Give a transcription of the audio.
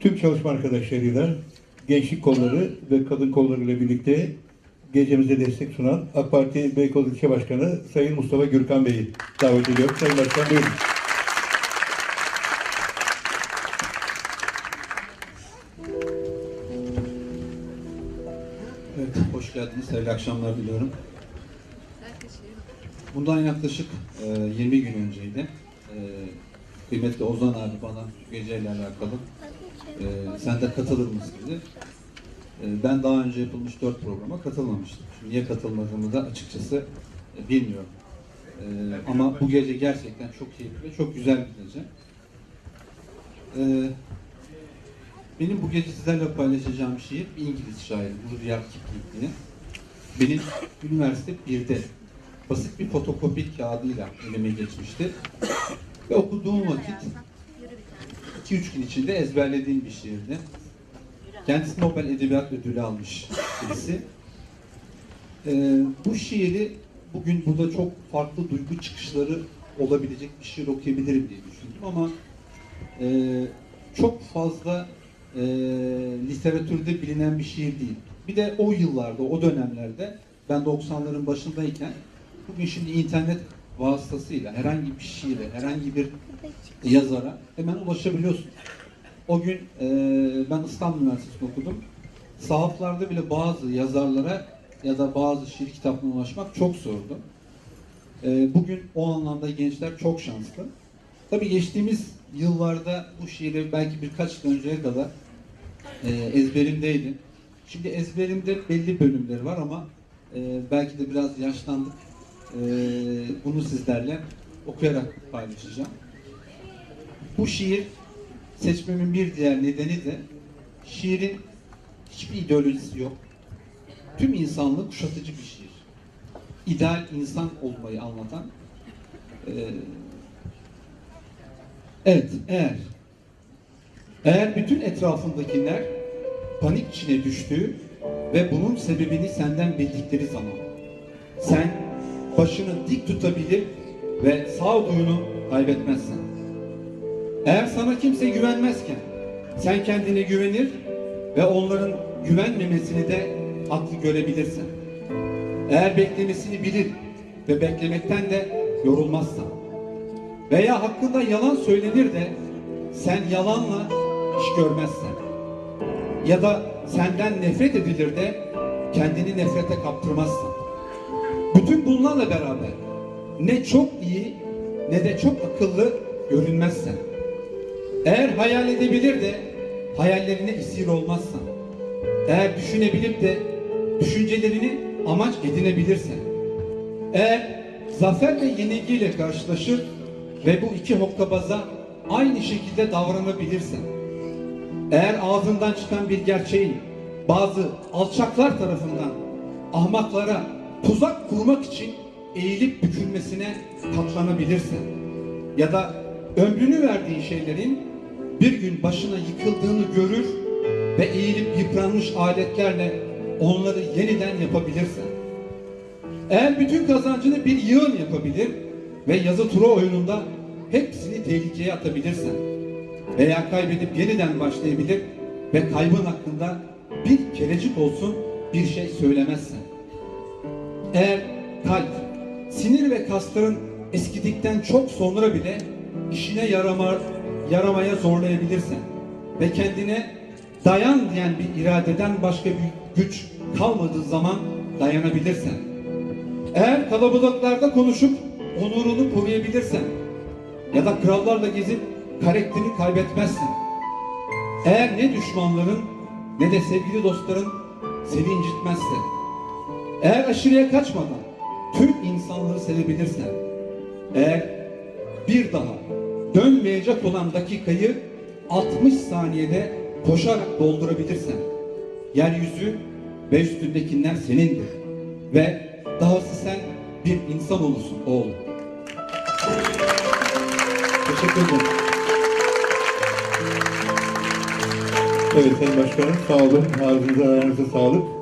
tüm çalışma arkadaşlarıyla gençlik kolları ve kadın kolları ile birlikte gecemize destek sunan AK Parti Beykoz İlçe Başkanı Sayın Mustafa Gürkan Bey'i davet ediyorum. Sayın Başkan buyurun. Evet, hoş geldiniz. Hayırlı akşamlar diliyorum. Bundan yaklaşık e, 20 gün önceydi. E, kıymetli Ozan abi bana geceyle alakalı e, sen de katılır mısın dedi. E, ben daha önce yapılmış 4 programa katılmamıştım. Şimdi niye katılmadığımı da açıkçası e, bilmiyorum. E, ama bu gece gerçekten çok keyifli ve çok güzel bir gece. E, benim bu gece sizlerle paylaşacağım şiir bir İngiliz şairi Rudyard Kipling'in. Benim üniversite 1'de basit bir fotokopi kağıdıyla elime geçmişti. Ve okuduğum vakit 2-3 gün içinde ezberlediğim bir şiirdi. Kendisi Nobel Edebiyat Ödülü almış birisi. Ee, bu şiiri bugün burada çok farklı duygu çıkışları olabilecek bir şiir okuyabilirim diye düşündüm ama e, çok fazla e, literatürde bilinen bir şiir değil. Bir de o yıllarda, o dönemlerde ben 90'ların başındayken bugün şimdi internet vasıtasıyla herhangi bir şiire, herhangi bir yazara hemen ulaşabiliyorsun. O gün e, ben İstanbul Üniversitesi'nde okudum. Sahaflarda bile bazı yazarlara ya da bazı şiir kitaplarına ulaşmak çok zordu. E, bugün o anlamda gençler çok şanslı. Tabii geçtiğimiz yıllarda bu şiiri belki birkaç yıl önceye kadar e, ezberimdeydi. Şimdi ezberimde belli bölümleri var ama e, belki de biraz yaşlandık. E, bunu sizlerle okuyarak paylaşacağım. Bu şiir seçmemin bir diğer nedeni de şiirin hiçbir ideolojisi yok. Tüm insanlığı kuşatıcı bir şiir. İdeal insan olmayı anlatan e, Evet, eğer eğer bütün etrafındakiler panik içine düştüğü ve bunun sebebini senden bildikleri zaman sen başını dik tutabilir ve sağduyunu kaybetmezsen. Eğer sana kimse güvenmezken sen kendine güvenir ve onların güvenmemesini de haklı görebilirsin. Eğer beklemesini bilir ve beklemekten de yorulmazsan veya hakkında yalan söylenir de sen yalanla iş görmezsen ya da senden nefret edilir de kendini nefrete kaptırmazsan bütün bunlarla beraber ne çok iyi ne de çok akıllı görünmezsen eğer hayal edebilir de hayallerine esir olmazsan eğer düşünebilip de düşüncelerini amaç edinebilirsen eğer zafer ve yenilgiyle karşılaşır ve bu iki hokkabaza aynı şekilde davranabilirsen, eğer ağzından çıkan bir gerçeğin bazı alçaklar tarafından ahmaklara tuzak kurmak için eğilip bükülmesine katlanabilirsen ya da ömrünü verdiğin şeylerin bir gün başına yıkıldığını görür ve eğilip yıpranmış aletlerle onları yeniden yapabilirsen, eğer bütün kazancını bir yığın yapabilir ve yazı tura oyununda hepsini tehlikeye atabilirsen veya kaybedip yeniden başlayabilir ve kaybın hakkında bir kerecik olsun bir şey söylemezsen. Eğer kalp, sinir ve kasların eskidikten çok sonra bile işine yarama, yaramaya zorlayabilirsen ve kendine dayan diyen bir iradeden başka bir güç kalmadığı zaman dayanabilirsen. Eğer kalabalıklarda konuşup onurunu koruyabilirsen ya da krallarla gezip karakterini kaybetmezsen eğer ne düşmanların ne de sevgili dostların seni incitmezse eğer aşırıya kaçmadan tüm insanları sevebilirsen eğer bir daha dönmeyecek olan dakikayı 60 saniyede koşarak doldurabilirsen yeryüzü ve üstündekiler senindir ve dahası sen bir insan olursun oğlum. Teşekkür ederim. Evet Sayın Başkanım sağ olun. Ağzınıza ayağınıza sağlık.